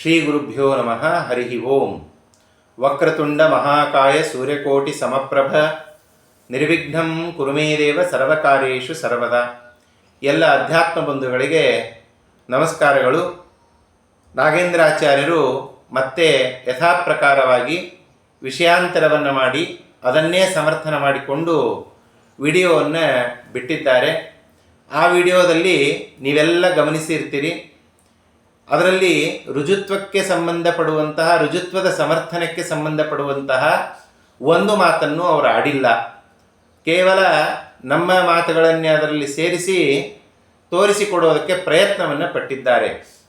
ಶ್ರೀ ಗುರುಭ್ಯೋ ನಮಃ ಹರಿ ಓಂ. ವಕ್ರತುಂಡ ಮಹಾಕಾಯ ಸೂರ್ಯಕೋಟಿ ಸಮಪ್ರಭ. ನಿರ್ವಿಘ್ನಂ ಕುರುಮೇದೇವ ಸರ್ವಕಾರ್ಯೇಷು ಸರ್ವದ. ಎಲ್ಲ ಅಧ್ಯಾತ್ಮ ಬಂಧುಗಳಿಗೆ ನಮಸ್ಕಾರಗಳು. ನಾಗೇಂದ್ರಾಚಾರ್ಯರು ಮತ್ತೆ ಯಥಾಪ್ರಕಾರವಾಗಿ ವಿಷಯಾಂತರವನ್ನು ಮಾಡಿ ಅದನ್ನೇ ಸಮರ್ಥನ ಮಾಡಿಕೊಂಡು ವಿಡಿಯೋವನ್ನು ಬಿಟ್ಟಿದ್ದಾರೆ. ಆ ವಿಡಿಯೋದಲ್ಲಿ ನೀವೆಲ್ಲ ಗಮನಿಸಿರ್ತೀರಿ. ಅದರಲ್ಲಿ ರುಜುತ್ವಕ್ಕೆ ಸಂಬಂಧಪಡುವಂತಹ, ರುಜುತ್ವದ ಸಮರ್ಥನಕ್ಕೆ ಸಂಬಂಧಪಡುವಂತಹ ಒಂದು ಮಾತನ್ನು ಅವರು ಆಡಿಲ್ಲ. ಕೇವಲ ನಮ್ಮ ಮಾತುಗಳನ್ನೇ ಅದರಲ್ಲಿ ಸೇರಿಸಿ ತೋರಿಸಿಕೊಡೋದಕ್ಕೆ ಪ್ರಯತ್ನವನ್ನು ಪಟ್ಟಿದ್ದಾರೆ.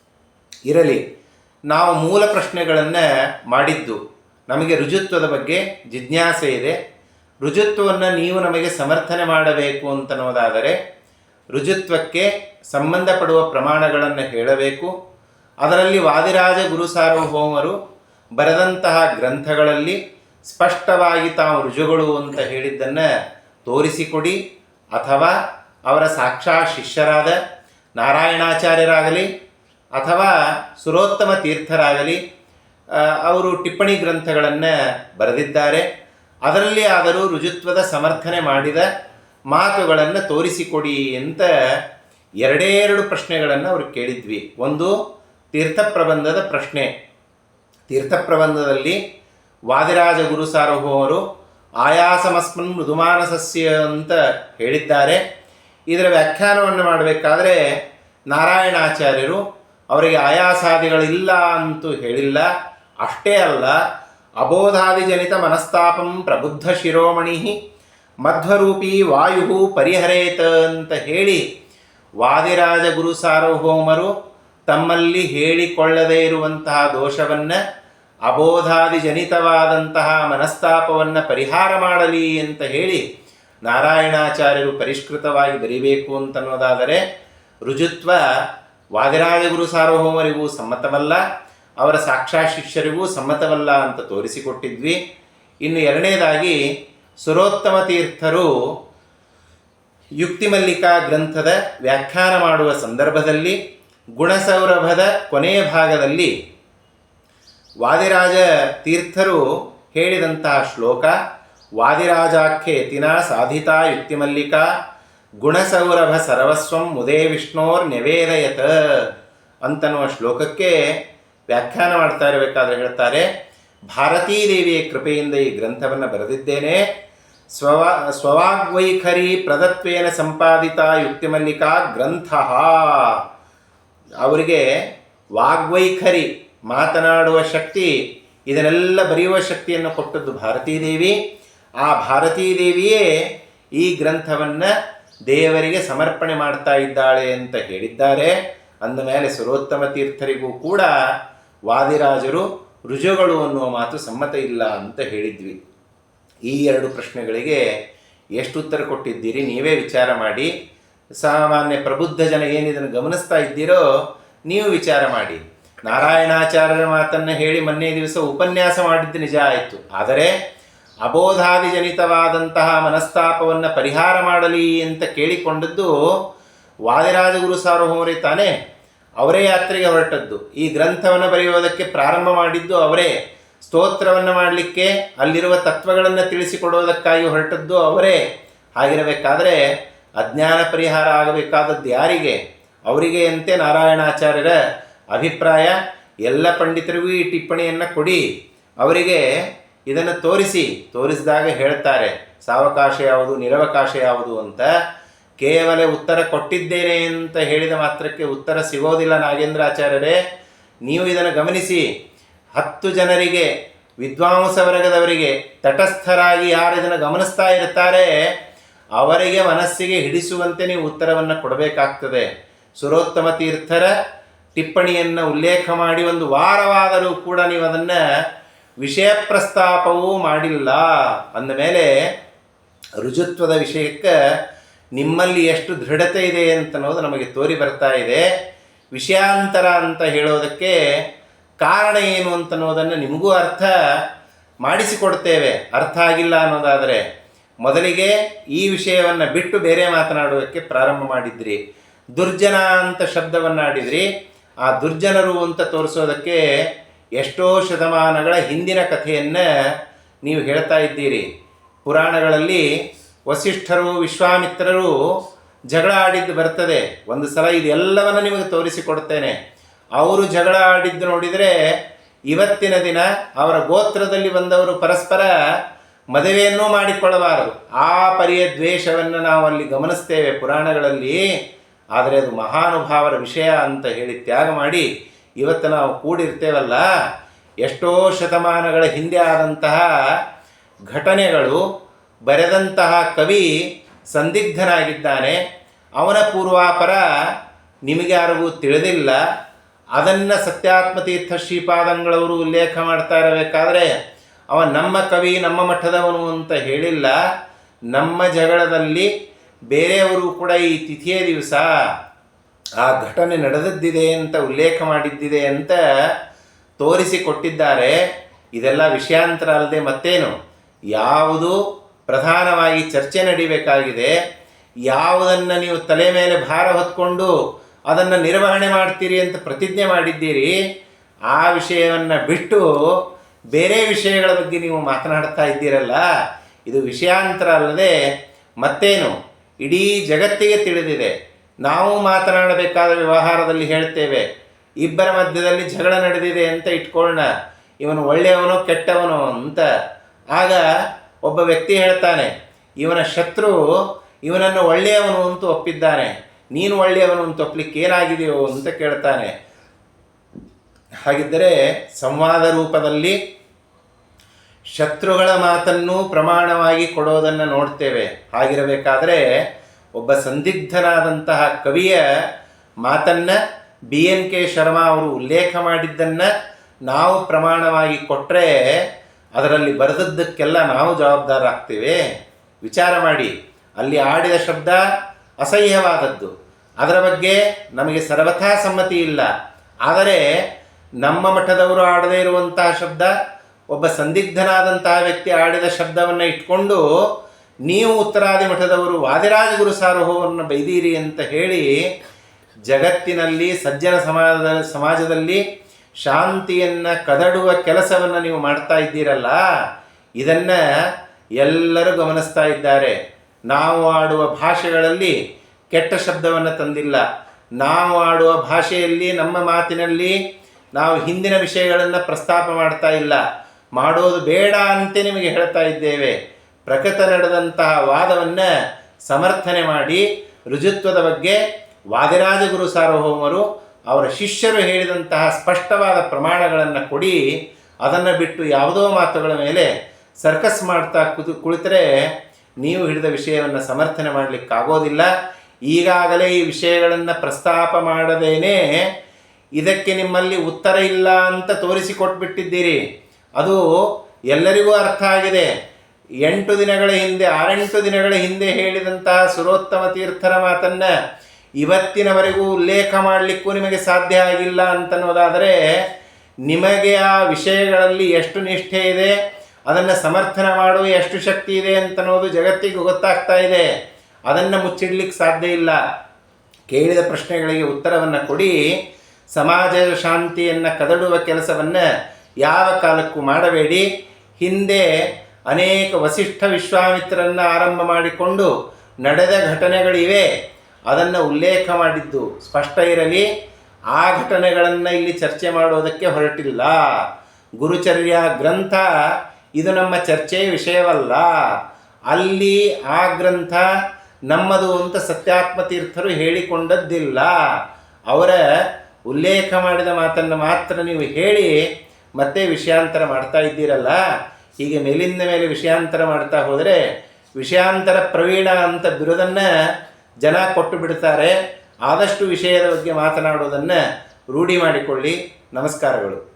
ಇರಲಿ, ನಾವು ಮೂಲ ಪ್ರಶ್ನೆಗಳನ್ನು ಮಾಡಿದ್ದು, ನಮಗೆ ರುಜುತ್ವದ ಬಗ್ಗೆ ಜಿಜ್ಞಾಸೆ ಇದೆ. ರುಜುತ್ವವನ್ನು ನೀವು ನಮಗೆ ಸಮರ್ಥನೆ ಮಾಡಬೇಕು ಅಂತನ್ನೋದಾದರೆ ರುಜುತ್ವಕ್ಕೆ ಸಂಬಂಧಪಡುವ ಪ್ರಮಾಣಗಳನ್ನು ಹೇಳಬೇಕು. ಅದರಲ್ಲಿ ವಾದಿರಾಜ ಗುರು ಸಾರ್ವಭೌಮರು ಬರೆದಂತಹ ಗ್ರಂಥಗಳಲ್ಲಿ ಸ್ಪಷ್ಟವಾಗಿ ತಾವು ರುಜುಗಳು ಅಂತ ಹೇಳಿದ್ದನ್ನು ತೋರಿಸಿಕೊಡಿ, ಅಥವಾ ಅವರ ಸಾಕ್ಷಾ ಶಿಷ್ಯರಾದ ನಾರಾಯಣಾಚಾರ್ಯರಾಗಲಿ ಅಥವಾ ಸುರೋತ್ತಮ ತೀರ್ಥರಾಗಲಿ ಅವರು ಟಿಪ್ಪಣಿ ಗ್ರಂಥಗಳನ್ನು ಬರೆದಿದ್ದಾರೆ. ಅದರಲ್ಲಿ ಆದರೂ ರುಜುತ್ವದ ಸಮರ್ಥನೆ ಮಾಡಿದ ಮಾತುಗಳನ್ನು ತೋರಿಸಿಕೊಡಿ ಅಂತ ಎರಡೇ ಎರಡು ಪ್ರಶ್ನೆಗಳನ್ನು ಅವರು ಕೇಳಿದ್ವಿ. ಒಂದು ತೀರ್ಥಪ್ರಬಂಧದ ಪ್ರಶ್ನೆ. ತೀರ್ಥಪ್ರಬಂಧದಲ್ಲಿ ವಾದಿರಾಜ ಗುರು ಸಾರ್ವಭೌಮರು ಆಯಾಸಮಸ್ಮನ್ ಮೃದುಮಾನಸಸ್ಯ ಅಂತ ಹೇಳಿದ್ದಾರೆ. ಇದರ ವ್ಯಾಖ್ಯಾನವನ್ನು ಮಾಡಬೇಕಾದ್ರೆ, ನಾರಾಯಣಾಚಾರ್ಯರು ಅವರಿಗೆ ಆಯಾಸಾದಿಗಳಿಲ್ಲ ಅಂತೂ ಹೇಳಿಲ್ಲ. ಅಷ್ಟೇ ಅಲ್ಲ, ಅಬೋಧಾದಿಜನಿತ ಮನಸ್ತಾಪಂ ಪ್ರಬುದ್ಧ ಶಿರೋಮಣಿ ಮಧ್ವರೂಪಿ ವಾಯು ಪರಿಹರೇತ ಅಂತ ಹೇಳಿ ವಾದಿರಾಜ ಗುರು ಸಾರ್ವಭೌಮರು ತಮ್ಮಲ್ಲಿ ಹೇಳಿಕೊಳ್ಳದೇ ಇರುವಂತಹ ದೋಷವನ್ನು, ಅಬೋಧಾದಿ ಜನಿತವಾದಂತಹ ಮನಸ್ತಾಪವನ್ನು ಪರಿಹಾರ ಮಾಡಲಿ ಅಂತ ಹೇಳಿ ನಾರಾಯಣಾಚಾರ್ಯರು ಪರಿಷ್ಕೃತವಾಗಿ ಬರೀಬೇಕು ಅಂತನ್ನೋದಾದರೆ, ರುಜುತ್ವ ವಾದಿರಾಜಗುರು ಸಾರ್ವಭೌಮರಿಗೂ ಸಮ್ಮತವಲ್ಲ, ಅವರ ಸಾಕ್ಷಾ ಶಿಷ್ಯರಿಗೂ ಸಮ್ಮತವಲ್ಲ ಅಂತ ತೋರಿಸಿಕೊಟ್ಟಿದ್ವಿ. ಇನ್ನು ಎರಡನೇದಾಗಿ, ಸುರೋತ್ತಮ ತೀರ್ಥರು ಯುಕ್ತಿಮಲ್ಲಿಕಾ ಗ್ರಂಥದ ವ್ಯಾಖ್ಯಾನ ಮಾಡುವ ಸಂದರ್ಭದಲ್ಲಿ ಗುಣಸೌರಭದ ಕೊನೆಯ ಭಾಗದಲ್ಲಿ ವಾದಿರಾಜ ತೀರ್ಥರು ಹೇಳಿದಂತಹ ಶ್ಲೋಕ ವಾದಿರಾಜಾಖ್ಯೇತಿನ ಸಾಧಿತಾ ಯುಕ್ತಿಮಲ್ಲಿಕಾ, ಗುಣಸೌರಭ ಸರ್ವಸ್ವಂ ಉದಯ ವಿಷ್ಣೋರ್ ನೆವೇದಯತ ಅಂತನ್ನುವ ಶ್ಲೋಕಕ್ಕೆ ವ್ಯಾಖ್ಯಾನ ಮಾಡ್ತಾ ಇರಬೇಕಾದ್ರೆ ಹೇಳ್ತಾರೆ, ಭಾರತೀ ದೇವಿಯ ಕೃಪೆಯಿಂದ ಈ ಗ್ರಂಥವನ್ನು ಬರೆದಿದ್ದೇನೆ, ಸ್ವವಾ, ಸ್ವವಾಗ್ವೈಖರಿ ಪ್ರದತ್ವೇನ ಸಂಪಾದಿತ ಯುಕ್ತಿಮಲ್ಲಿಕಾ ಗ್ರಂಥ. ಅವರಿಗೆ ವಾಗ್ವೈಖರಿ ಮಾತನಾಡುವ ಶಕ್ತಿ, ಇದನ್ನೆಲ್ಲ ಬರೆಯುವ ಶಕ್ತಿಯನ್ನು ಕೊಟ್ಟದ್ದು ಭಾರತೀ ದೇವಿ. ಆ ಭಾರತೀ ದೇವಿಯೇ ಈ ಗ್ರಂಥವನ್ನು ದೇವರಿಗೆ ಸಮರ್ಪಣೆ ಮಾಡ್ತಾ ಇದ್ದಾಳೆ ಅಂತ ಹೇಳಿದ್ದಾರೆ. ಅಂದ ಮೇಲೆ ಸರ್ವೋತ್ತಮ ತೀರ್ಥರಿಗೂ ಕೂಡ ವಾದಿರಾಜರು ರುಜುಗಳು ಅನ್ನುವ ಮಾತು ಸಮ್ಮತ ಇಲ್ಲ ಅಂತ ಹೇಳಿದ್ವಿ. ಈ ಎರಡು ಪ್ರಶ್ನೆಗಳಿಗೆ ಎಷ್ಟು ಉತ್ತರ ಕೊಟ್ಟಿದ್ದೀರಿ? ನೀವೇ ವಿಚಾರ ಮಾಡಿ. ಸಾಮಾನ್ಯ ಪ್ರಬುದ್ಧ ಜನ ಏನಿದನ್ನು ಗಮನಿಸ್ತಾ ಇದ್ದೀರೋ ನೀವು ವಿಚಾರ ಮಾಡಿ. ನಾರಾಯಣಾಚಾರ್ಯರ ಮಾತನ್ನು ಹೇಳಿ ಮೊನ್ನೆ ದಿವಸ ಉಪನ್ಯಾಸ ಮಾಡಿದ್ದು ನಿಜ ಆಯಿತು. ಆದರೆ ಅಬೋಧಾದಿಜನಿತವಾದಂತಹ ಮನಸ್ತಾಪವನ್ನು ಪರಿಹಾರ ಮಾಡಲಿ ಅಂತ ಕೇಳಿಕೊಂಡದ್ದು ವಾದಿರಾಜಗುರು ಸಾರ್ವಭೌಮರೇ ತಾನೇ. ಅವರೇ ಯಾತ್ರೆಗೆ ಹೊರಟದ್ದು. ಈ ಗ್ರಂಥವನ್ನು ಬರೆಯುವುದಕ್ಕೆ ಪ್ರಾರಂಭ ಮಾಡಿದ್ದು ಅವರೇ. ಸ್ತೋತ್ರವನ್ನು ಮಾಡಲಿಕ್ಕೆ ಅಲ್ಲಿರುವ ತತ್ವಗಳನ್ನು ತಿಳಿಸಿಕೊಡೋದಕ್ಕಾಗಿ ಹೊರಟದ್ದು ಅವರೇ. ಹಾಗಿರಬೇಕಾದರೆ ಅಜ್ಞಾನ ಪರಿಹಾರ ಆಗಬೇಕಾದದ್ದು ಯಾರಿಗೆ? ಅವರಿಗೆ ಅಂತೆ ನಾರಾಯಣಾಚಾರ್ಯರ ಅಭಿಪ್ರಾಯ, ಎಲ್ಲ ಪಂಡಿತರಿಗೂ ಈ ಟಿಪ್ಪಣಿಯನ್ನು ಕೊಡಿ. ಅವರಿಗೆ ಇದನ್ನು ತೋರಿಸಿ. ತೋರಿಸಿದಾಗ ಹೇಳ್ತಾರೆ, ಸಾವಕಾಶ ಯಾವುದು, ನಿರವಕಾಶ ಯಾವುದು ಅಂತ. ಕೇವಲ ಉತ್ತರ ಕೊಟ್ಟಿದ್ದೇನೆ ಅಂತ ಹೇಳಿದ ಮಾತ್ರಕ್ಕೆ ಉತ್ತರ ಸಿಗೋದಿಲ್ಲ ನಾಗೇಂದ್ರಾಚಾರ್ಯರೇ. ನೀವು ಇದನ್ನು ಗಮನಿಸಿ. ಹತ್ತು ಜನರಿಗೆ, ವಿದ್ವಾಂಸ ವರ್ಗದವರಿಗೆ ತಟಸ್ಥರಾಗಿ ಯಾರು ಇದನ್ನು ಗಮನಿಸ್ತಾ ಇರ್ತಾರೆ? ಅವರಿಗೆ ಮನಸ್ಸಿಗೆ ಹಿಡಿಸುವಂತೆ ನೀವು ಉತ್ತರವನ್ನು ಕೊಡಬೇಕಾಗ್ತದೆ. ಸುರೋತ್ತಮ ತೀರ್ಥರ ಟಿಪ್ಪಣಿಯನ್ನು ಉಲ್ಲೇಖ ಮಾಡಿ ಒಂದು ವಾರವಾದರೂ ಕೂಡ ನೀವು ಅದನ್ನು ವಿಷಯ ಪ್ರಸ್ತಾಪವೂ ಮಾಡಿಲ್ಲ. ಅಂದಮೇಲೆ ರುಜುತ್ವದ ವಿಷಯಕ್ಕೆ ನಿಮ್ಮಲ್ಲಿ ಎಷ್ಟು ದೃಢತೆ ಇದೆ ಅಂತ ಅನ್ನೋದು ನಮಗೆ ತೋರಿ ಬರ್ತಾ ಇದೆ. ವಿಷಯಾಂತರ ಅಂತ ಹೇಳೋದಕ್ಕೆ ಕಾರಣ ಏನು ಅಂತ ಅನ್ನೋದನ್ನು ನಿಮಗೂ ಅರ್ಥ ಮಾಡಿಸಿಕೊಡ್ತೇವೆ. ಅರ್ಥ ಆಗಿಲ್ಲ ಅನ್ನೋದಾದರೆ ಮೊದಲಿಗೆ ಈ ವಿಷಯವನ್ನು ಬಿಟ್ಟು ಬೇರೆ ಮಾತನಾಡುವುದಕ್ಕೆ ಪ್ರಾರಂಭ ಮಾಡಿದ್ರಿ. ದುರ್ಜನ ಅಂತ ಶಬ್ದವನ್ನು ಆಡಿದ್ರಿ ಆ ದುರ್ಜನರು ಅಂತ ತೋರಿಸೋದಕ್ಕೆ ಎಷ್ಟೋ ಶತಮಾನಗಳ ಹಿಂದಿನ ಕಥೆಯನ್ನು ನೀವು ಹೇಳ್ತಾ ಇದ್ದೀರಿ. ಪುರಾಣಗಳಲ್ಲಿ ವಸಿಷ್ಠರು, ವಿಶ್ವಾಮಿತ್ರರು ಜಗಳ ಆಡಿದ್ದು ಬರ್ತದೆ. ಒಂದು ಸಲ ಇದೆಲ್ಲವನ್ನು ನಿಮಗೆ ತೋರಿಸಿಕೊಡ್ತೇನೆ. ಅವರು ಜಗಳ ಆಡಿದ್ದು ನೋಡಿದರೆ ಇವತ್ತಿನ ದಿನ ಅವರ ಗೋತ್ರದಲ್ಲಿ ಬಂದವರು ಪರಸ್ಪರ ಮದುವೆಯನ್ನೂ ಮಾಡಿಕೊಳ್ಳಬಾರದು. ಆ ಪರಿಯ ದ್ವೇಷವನ್ನು ನಾವು ಅಲ್ಲಿ ಗಮನಿಸ್ತೇವೆ ಪುರಾಣಗಳಲ್ಲಿ. ಆದರೆ ಅದು ಮಹಾನುಭಾವರ ವಿಷಯ ಅಂತ ಹೇಳಿ ತ್ಯಾಗ ಮಾಡಿ ಇವತ್ತು ನಾವು ಕೂಡಿರ್ತೇವಲ್ಲ, ಎಷ್ಟೋ ಶತಮಾನಗಳ ಹಿಂದೆ ಆದಂತಹ ಘಟನೆಗಳು ಬರೆದಂತಹ ಕವಿ ಸಂದಿಗ್ಧನಾಗಿದ್ದಾನೆ. ಅವನ ಪೂರ್ವಾಪರ ನಿಮಗೆ ಯಾರಿಗೂ ತಿಳಿದಿಲ್ಲ. ಅದನ್ನು ಸತ್ಯಾತ್ಮತೀರ್ಥ ಶ್ರೀಪಾದಂಗಳವರು ಉಲ್ಲೇಖ ಮಾಡ್ತಾ ಇರಬೇಕಾದ್ರೆ ಅವ ನಮ್ಮ ಕವಿ, ನಮ್ಮ ಮಠದವನು ಅಂತ ಹೇಳಿಲ್ಲ. ನಮ್ಮ ಜಗಳದಲ್ಲಿ ಬೇರೆಯವರು ಕೂಡ ಈ ತಿಥಿಯ ದಿವಸ ಆ ಘಟನೆ ನಡೆದದ್ದಿದೆ ಅಂತ ಉಲ್ಲೇಖ ಮಾಡಿದ್ದಿದೆ ಅಂತ ತೋರಿಸಿಕೊಟ್ಟಿದ್ದಾರೆ. ಇದೆಲ್ಲ ವಿಷಯಾಂತರ ಅಲ್ಲದೆ ಮತ್ತೇನು? ಯಾವುದು ಪ್ರಧಾನವಾಗಿ ಚರ್ಚೆ ನಡಿಬೇಕಾಗಿದೆ. ಯಾವುದನ್ನು ನೀವು ತಲೆ ಮೇಲೆ ಭಾರ ಹೊತ್ಕೊಂಡು ಅದನ್ನು ನಿರ್ವಹಣೆ ಮಾಡ್ತೀರಿ ಅಂತ ಪ್ರತಿಜ್ಞೆ ಮಾಡಿದ್ದೀರಿ. ಆ ವಿಷಯವನ್ನು ಬಿಟ್ಟು ಬೇರೆ ವಿಷಯಗಳ ಬಗ್ಗೆ ನೀವು ಮಾತನಾಡ್ತಾ ಇದ್ದೀರಲ್ಲ, ಇದು ವಿಷಯಾಂತರ ಅಲ್ಲದೆ ಮತ್ತೇನು? ಇಡೀ ಜಗತ್ತಿಗೆ ತಿಳಿದಿದೆ. ನಾವು ಮಾತನಾಡಬೇಕಾದ ವ್ಯವಹಾರದಲ್ಲಿ ಹೇಳ್ತೇವೆ, ಇಬ್ಬರ ಮಧ್ಯದಲ್ಲಿ ಜಗಳ ನಡೆದಿದೆ ಅಂತ ಇಟ್ಕೊಳ್ಳೋಣ ಇವನು ಒಳ್ಳೆಯವನು ಕೆಟ್ಟವನು ಅಂತ. ಆಗ ಒಬ್ಬ ವ್ಯಕ್ತಿ ಹೇಳ್ತಾನೆ, ಇವನ ಶತ್ರು ಇವನನ್ನು ಒಳ್ಳೆಯವನು ಅಂತ ಒಪ್ಪಿದ್ದಾನೆ. ನೀನು ಒಳ್ಳೆಯವನು ಅಂತ ಒಪ್ಪಲಿಕ್ಕೆ ಏನಾಗಿದೆಯೋ ಅಂತ ಕೇಳ್ತಾನೆ. ಹಾಗಿದ್ದರೆ ಸಂವಾದ ರೂಪದಲ್ಲಿ ಶತ್ರುಗಳ ಮಾತನ್ನು ಪ್ರಮಾಣವಾಗಿ ಕೊಡೋದನ್ನು ನೋಡ್ತೇವೆ. ಹಾಗಿರಬೇಕಾದರೆ ಒಬ್ಬ ಸಂದಿಗ್ಧನಾದಂತಹ ಕವಿಯ ಮಾತನ್ನು ಬಿ ಎನ್ ಕೆ ಶರ್ಮಾ ಅವರು ಉಲ್ಲೇಖ ಮಾಡಿದ್ದನ್ನು ನಾವು ಪ್ರಮಾಣವಾಗಿ ಕೊಟ್ಟರೆ ಅದರಲ್ಲಿ ಬರೆದದ್ದಕ್ಕೆಲ್ಲ ನಾವು ಜವಾಬ್ದಾರಾಗ್ತೇವೆ ವಿಚಾರ ಮಾಡಿ. ಅಲ್ಲಿ ಆಡಿದ ಶಬ್ದ ಅಸಹ್ಯವಾದದ್ದು. ಅದರ ಬಗ್ಗೆ ನಮಗೆ ಸರ್ವಥಾ ಸಮ್ಮತಿ ಇಲ್ಲ. ಆದರೆ ನಮ್ಮ ಮಠದವರು ಆಡದೇ ಇರುವಂತಹ ಶಬ್ದ, ಒಬ್ಬ ಸಂದಿಗ್ಧನಾದಂತಹ ವ್ಯಕ್ತಿ ಆಡಿದ ಶಬ್ದವನ್ನು ಇಟ್ಕೊಂಡು ನೀವು ಉತ್ತರಾದಿ ಮಠದವರು ವಾದಿರಾಜ ಗುರು ಸಾರೋಹವನ್ನು ಬೈದೀರಿ ಅಂತ ಹೇಳಿ ಜಗತ್ತಿನಲ್ಲಿ, ಸಜ್ಜನ ಸಮಾಜದ, ಸಮಾಜದಲ್ಲಿ ಶಾಂತಿಯನ್ನು ಕದಡುವ ಕೆಲಸವನ್ನು ನೀವು ಮಾಡ್ತಾ ಇದ್ದೀರಲ್ಲ, ಇದನ್ನು ಎಲ್ಲರೂ ಗಮನಿಸ್ತಾ ಇದ್ದಾರೆ. ನಾವು ಆಡುವ ಭಾಷೆಗಳಲ್ಲಿ ಕೆಟ್ಟ ಶಬ್ದವನ್ನು ತಂದಿಲ್ಲ. ನಾವು ಆಡುವ ಭಾಷೆಯಲ್ಲಿ ನಮ್ಮ ಮಾತಿನಲ್ಲಿ ನಾವು ಹಿಂದಿನ ವಿಷಯಗಳನ್ನು ಪ್ರಸ್ತಾಪ ಮಾಡ್ತಾ ಇಲ್ಲ. ಮಾಡೋದು ಬೇಡ ಅಂತ ನಿಮಗೆ ಹೇಳ್ತಾ ಇದ್ದೇವೆ. ಪ್ರಕೃತ ನಡೆದಂತಹ ವಾದವನ್ನು ಸಮರ್ಥನೆ ಮಾಡಿ ರುಜುತ್ವದ ಬಗ್ಗೆ ವಾದಿರಾಜ ಗುರು ಸಾರ್ವಭೌಮರು ಅವರ ಶಿಷ್ಯರು ಹೇಳಿದಂತಹ ಸ್ಪಷ್ಟವಾದ ಪ್ರಮಾಣಗಳನ್ನು ಕೊಡಿ. ಅದನ್ನು ಬಿಟ್ಟು ಯಾವುದೋ ಮಾತುಗಳ ಮೇಲೆ ಸರ್ಕಸ್ ಮಾಡ್ತಾ ಕುತು ಕುಳಿತರೆ ನೀವು ಹಿಡಿದ ವಿಷಯವನ್ನು ಸಮರ್ಥನೆ ಮಾಡಲಿಕ್ಕಾಗೋದಿಲ್ಲ. ಈಗಾಗಲೇ ಈ ವಿಷಯಗಳನ್ನು ಪ್ರಸ್ತಾಪ ಮಾಡದೇನೆ ಇದಕ್ಕೆ ನಿಮ್ಮಲ್ಲಿ ಉತ್ತರ ಇಲ್ಲ ಅಂತ ತೋರಿಸಿಕೊಟ್ಬಿಟ್ಟಿದ್ದೀರಿ. ಅದು ಎಲ್ಲರಿಗೂ ಅರ್ಥ ಆಗಿದೆ. ಎಂಟು ದಿನಗಳ ಹಿಂದೆ, ಆರೆಂಟು ದಿನಗಳ ಹಿಂದೆ ಹೇಳಿದಂತಹ ಸುರೋತ್ತಮ ತೀರ್ಥರ ಮಾತನ್ನು ಇವತ್ತಿನವರೆಗೂ ಉಲ್ಲೇಖ ಮಾಡಲಿಕ್ಕೂ ನಿಮಗೆ ಸಾಧ್ಯ ಆಗಿಲ್ಲ ಅಂತನ್ನೋದಾದರೆ, ನಿಮಗೆ ಆ ವಿಷಯಗಳಲ್ಲಿ ಎಷ್ಟು ನಿಷ್ಠೆ ಇದೆ, ಅದನ್ನು ಸಮರ್ಥನ ಮಾಡುವ ಎಷ್ಟು ಶಕ್ತಿ ಇದೆ ಅಂತನ್ನೋದು ಜಗತ್ತಿಗೆ ಗೊತ್ತಾಗ್ತಾ ಇದೆ. ಅದನ್ನು ಮುಚ್ಚಿಡ್ಲಿಕ್ಕೆ ಸಾಧ್ಯ ಇಲ್ಲ. ಕೇಳಿದ ಪ್ರಶ್ನೆಗಳಿಗೆ ಉತ್ತರವನ್ನು ಕೊಡಿ. ಸಮಾಜದ ಶಾಂತಿಯನ್ನು ಕದಡುವ ಕೆಲಸವನ್ನು ಯಾವ ಕಾಲಕ್ಕೂ ಮಾಡಬೇಡಿ. ಹಿಂದೆ ಅನೇಕ ವಸಿಷ್ಠ ವಿಶ್ವಾಮಿತ್ರರನ್ನು ಆರಂಭ ಮಾಡಿಕೊಂಡು ನಡೆದ ಘಟನೆಗಳಿವೆ. ಅದನ್ನು ಉಲ್ಲೇಖ ಮಾಡಿದ್ದು ಸ್ಪಷ್ಟ ಇರಲಿ. ಆ ಘಟನೆಗಳನ್ನು ಇಲ್ಲಿ ಚರ್ಚೆ ಮಾಡೋದಕ್ಕೆ ಹೊರಟಿಲ್ಲ. ಗುರುಚರ್ಯ ಗ್ರಂಥ ಇದು ನಮ್ಮ ಚರ್ಚೆಯ ವಿಷಯವಲ್ಲ. ಅಲ್ಲಿ ಆ ಗ್ರಂಥ ನಮ್ಮದು ಅಂತ ಸತ್ಯಾತ್ಮ ತೀರ್ಥರು ಹೇಳಿಕೊಂಡದ್ದಿಲ್ಲ. ಅವರ ಉಲ್ಲೇಖ ಮಾಡಿದ ಮಾತನ್ನು ಮಾತ್ರ ನೀವು ಹೇಳಿ ಮತ್ತೆ ವಿಷಯಾಂತರ ಮಾಡ್ತಾ ಇದ್ದೀರಲ್ಲ? ಹೀಗೆ ಮೇಲಿಂದ ಮೇಲೆ ವಿಷಯಾಂತರ ಮಾಡ್ತಾ ಹೋದರೆ ವಿಷಯಾಂತರ ಪ್ರವೀಣ ಅಂತ ಬಿರುದನ್ನು ಜನ ಕೊಟ್ಟು ಬಿಡ್ತಾರೆ. ಆದಷ್ಟು ವಿಷಯದ ಬಗ್ಗೆ ಮಾತನಾಡೋದನ್ನು ರೂಢಿ ಮಾಡಿಕೊಳ್ಳಿ. ನಮಸ್ಕಾರಗಳು.